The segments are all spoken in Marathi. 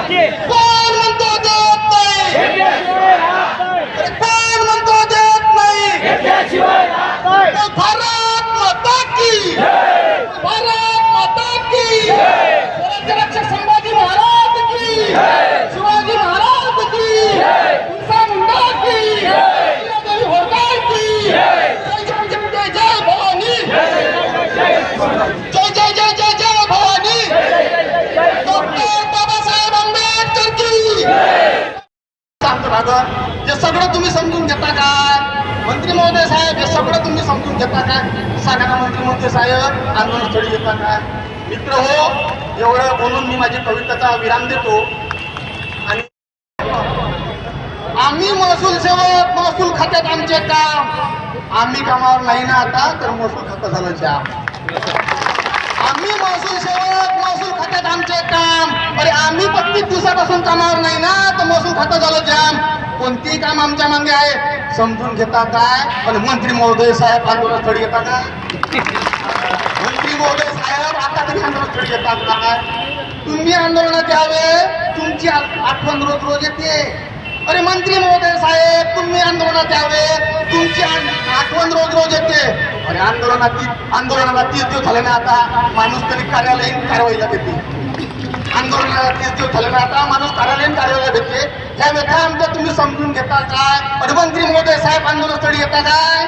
कोण म्हणतो देत नाही. कोण म्हणतो देत नाही घेतल्याशिवाय राहत नाही तर भारत माता की भारत माता की स्वराज्य रक्षक संभाजी महाराज की शिवाजी महाराज की बिरसा मुंडा की वीरादेवी होळकर की जय जय जय जय जय भवानी जय जय जय जय जय भवानी डॉक्टर बाबासाहेब आंबेडकर की सांगतो भागवत हे सगळं तुम्ही समजून घेता काय मंत्री महोदय साहेब हे सगळं तुम्ही समजून घेता काय सांगा ना मंत्री महोदय साहेब आंदोलनस्थळी येता काय मित्र हो एवढं बोलून मी माझी कवितेचा विराम देतो. आणि आम्ही महसूल सेवक महसूल खात्यात आमचे काम. आम्ही कामावर नाही ना आता तर महसूल खातं झालं त्या आम्ही महसूल सेवक महसूल खात्यात आमचे काम. अरे आम्ही पस्तीस दिवसापासून कामावर नाही ना. तर महसूल खातं झालं जाम. कोणतीही काम आमच्या मागे आहे. समजून घेता काय? पण मंत्री महोदय साहेब आंदोलनस्थळी येतात काय मंत्री महोदय साहेब आता तरी आंदोलनस्थळी येतात काय तुम्ही आंदोलनात यावे. तुमची आठवण रोज रोज येते. अरे मंत्री महोदय साहेब तुम्ही आंदोलनात यावे. तुमची आठवण रोज रोज येते. अरे आंदोलनाची आंदोलनाला तीस दिवस झाले ना आता. माणूस तरी कार्यालयीन कारवाईला देते आंदोलनाला तीस दिवस झाले ना आता. माणूस कार्यालयीन कारवाईला देते या व्यथा आमच्या तुम्ही समजून घेता काय? अरे मोदी साहेब आंदोलनस्थळी येता काय?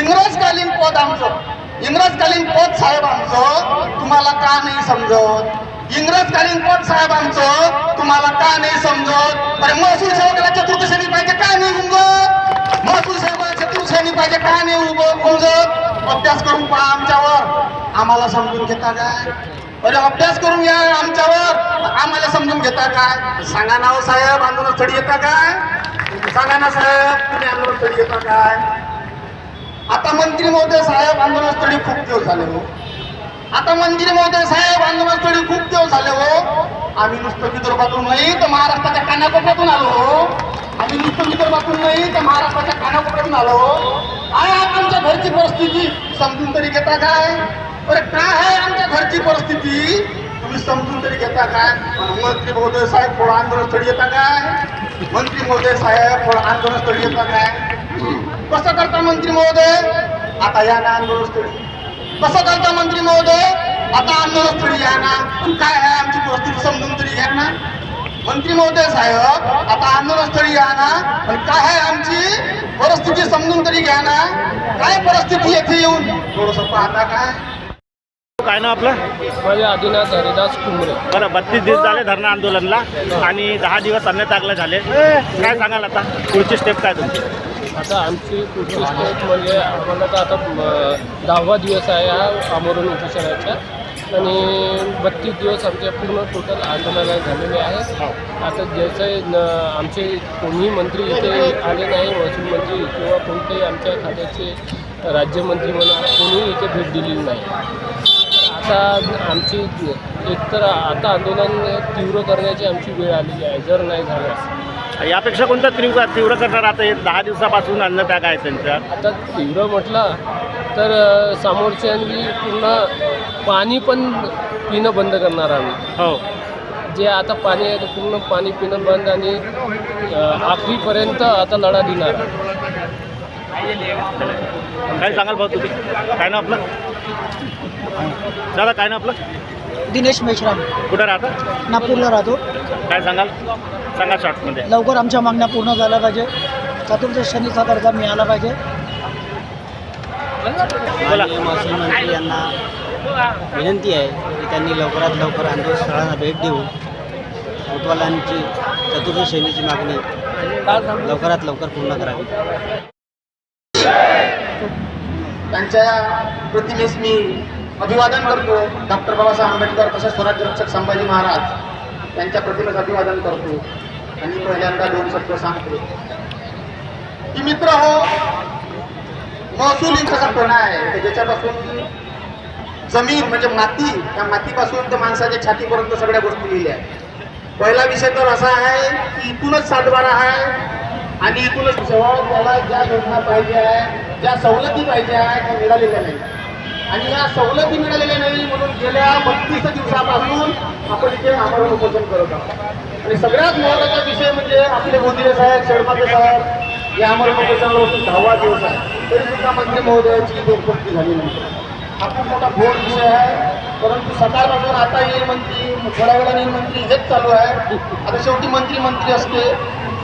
इंग्रजकालीन पद आमचं. इंग्रजकालीन पद साहेब आमचं. तुम्हाला का नाही समजत? इंग्रजकालीन पद साहेब आमचं. तुम्हाला का नाही समजत? अरे महसूल सेवकाला चतुर्थ श्रेणी पाहिजे का नाही समजत महसूल सेवकाला चतुर्थ पाहिजे का नाही उभं समजत अभ्यास करून पहा आमच्यावर. आम्हाला समजून घेता काय? अरे अभ्यास करून घ्या आमच्यावर. आम्हाला समजून घेता काय? सांगा ना हो साहेब आंदोलनस्थळी येता काय? सांगा ना साहेब तुम्ही आंदोलनस्थळी येता काय? आता मंत्री महोदय साहेब आंदोलनस्थळी खूप दिवस झाले हो. आता मंत्री महोदय साहेब आंदोलनस्थळी खूप दिवस झाले हो. आम्ही नुसतं विदर्भातून नाही तर महाराष्ट्राच्या कानाकोपऱ्यातून आलो हो. आम्ही नुसतं विदर्भातून नाही तर महाराष्ट्राच्या कानाकोपऱ्यातून आलो. आहे आमच्या घरची परिस्थिती समजून तरी घेता काय? अरे काय आहे आमच्या घरची परिस्थिती? तुम्ही समजून तरी घेता काय? मंत्री महोदय साहेब थोडं आंदोलनस्थळी येता काय? मंत्री महोदय साहेब थोडं आंदोलनस्थळी येता काय? कसं करता मंत्री महोदय? आता या ना आंदोलनस्थळी. कसं करता मंत्री महोदय? आता आंदोलनस्थळी या ना. पण काय आहे आमची परिस्थिती समजून तरी घ्या ना. मंत्री महोदय साहेब आता आंदोलनस्थळी या ना पण काय आहे आमची परिस्थिती समजून तरी घ्या ना. काय परिस्थिती येथे येऊन? थोडस पाहता काय काय ना आपलं? माझे आदिनाथ हरिदास कुंबरे बरं बत्तीस दिवस झाले धरणं आंदोलनला आणि दहा दिवस अन्य टाकले झाले. काय सांगाल आता? पुढची स्टेप काय तुमची? आता आमची पुढची स्टेप म्हणजे आम्हाला आता म, दहावा दिवस आहे हा आमरण उपोषणाचा. आणि बत्तीस दिवस आमच्या पूर्ण टोटल आंदोलन झालेले आहे आता जसे न आमचे कोणीही मंत्री इथे आले नाही महसूल मंत्री किंवा कोणतेही आमच्या खात्याचे राज्यमंत्री म्हणा कोणीही इथे भेट दिलेली नाही. आता आमची एकतर आता आंदोलन तीव्र करण्याची आमची वेळ आलेली आहे जर नाही झाल्यास यापेक्षा कोणतं तीव्र तीव्र करणार? आता हे दहा दिवसापासून अन्न त्याग आहे त्यांच्या. आता तीव्र म्हटलं तर समोरच्यांनी पूर्ण पाणी पण पिणं बंद करणार आम्ही. हो. जे आता पाणी आहे ते पूर्ण पाणी पिणं बंद आणि आखरीपर्यंत आता लढा देणार. काय सांगाल भाऊ तुम्ही? काय ना आपलं? दादा काय ना आपलं? दिनेश मेश्राम. कुठं राहता? नागपूरला राहतो. काय सांगाल? सांगा शॉर्टमध्ये लवकर आमच्या मागण्या पूर्ण झाल्या पाहिजे. चतुर्थ शनीचा दर्जा मिळाला पाहिजे. महसूल मंत्री यांना विनंती आहे की त्यांनी लवकरात लवकर आंदोलनस्थळांना भेट देऊन कोतवालांची चतुर्थ श्रेणीची मागणी लवकरात लवकर पूर्ण करावी. त्यांच्या प्रतिमेस मी अभिवादन करतो. डॉक्टर बाबासाहेब आंबेडकर तसेच स्वराज्य रक्षक संभाजी महाराज त्यांच्या प्रतिमेस अभिवादन करतो. आणि पहिल्यांदा दोन शब्द सांगतो. की मित्र हो महसूल एक कोणा आहे? ज्याच्यापासून जमीन म्हणजे माती त्या मातीपासून तर माणसाच्या छातीपर्यंत सगळ्या गोष्टी लिहिल्या आहेत. पहिला विषय तर असा आहे की इथूनच सातबारा आहे आणि इथूनच सेवा त्याला ज्या योजना पाहिजे आहे ज्या सवलती पाहिजे आहे त्या मिळालेल्या नाही आणि या सवलती मिळालेल्या नाही म्हणून गेल्या बत्तीस दिवसापासून आपण इथे आमरण उपोषण करत आहोत. आणि सगळ्यात महत्त्वाचा विषय म्हणजे आपले मोदी साहेब शेडमाते साहेब या आमरण उपोषणाला होतो. दहावा दिवस आहे. तरी सुद्धा मंत्री महोदयाची दोरपट्टी झाली नाही. हा खूप मोठा घोर विषय आहे. परंतु सकाळपासून आता येईल मंत्री थोड्या वेळाने मंत्री हेच चालू आहे. आता शेवटी मंत्री मंत्री असते.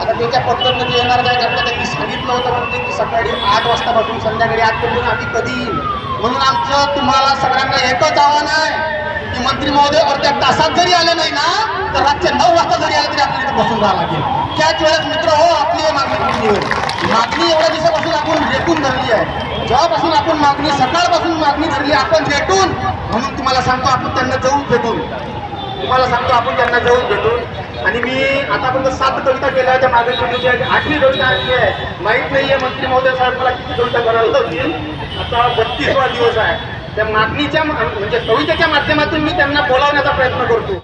आता त्याच्या पद्धतीने येणार काय करता त्यांनी सांगितलं होतं म्हणजे की सकाळी आठ वाजतापासून संध्याकाळी आठपर्यंत आम्ही कधी येईल. म्हणून आमचं तुम्हाला सगळ्यांना एकच आव्हान आहे महोदय अर्ध्या तासात जरी आले नाही ना तर रातचे नऊ वाजता जरी आले तरी आपल्याला बसून राहावं लागेल. त्याच वेळेस मित्र हो आपली मागणी मागणी एवढ्या दिवसापासून आपण रेटून धरली आहे. जेव्हापासून आपण मागणी सकाळपासून मागणी धरली आपण रेटून म्हणून तुम्हाला सांगतो आपण त्यांना जाऊन भेटून. तुम्हाला सांगतो आपण त्यांना जाऊन भेटून. आणि मी आतापर्यंत सात कविता केल्या आहेत, त्या मागे कवितेची आठवी कविता आणली आहे माहीत नाही आहे मंत्री महोदय साहेब मला किती कविता करायला होतील. आता बत्तीसवा दिवस आहे. त्या मागणीच्या म्हणजे कवितेच्या माध्यमातून मी त्यांना बोलावण्याचा प्रयत्न करतो.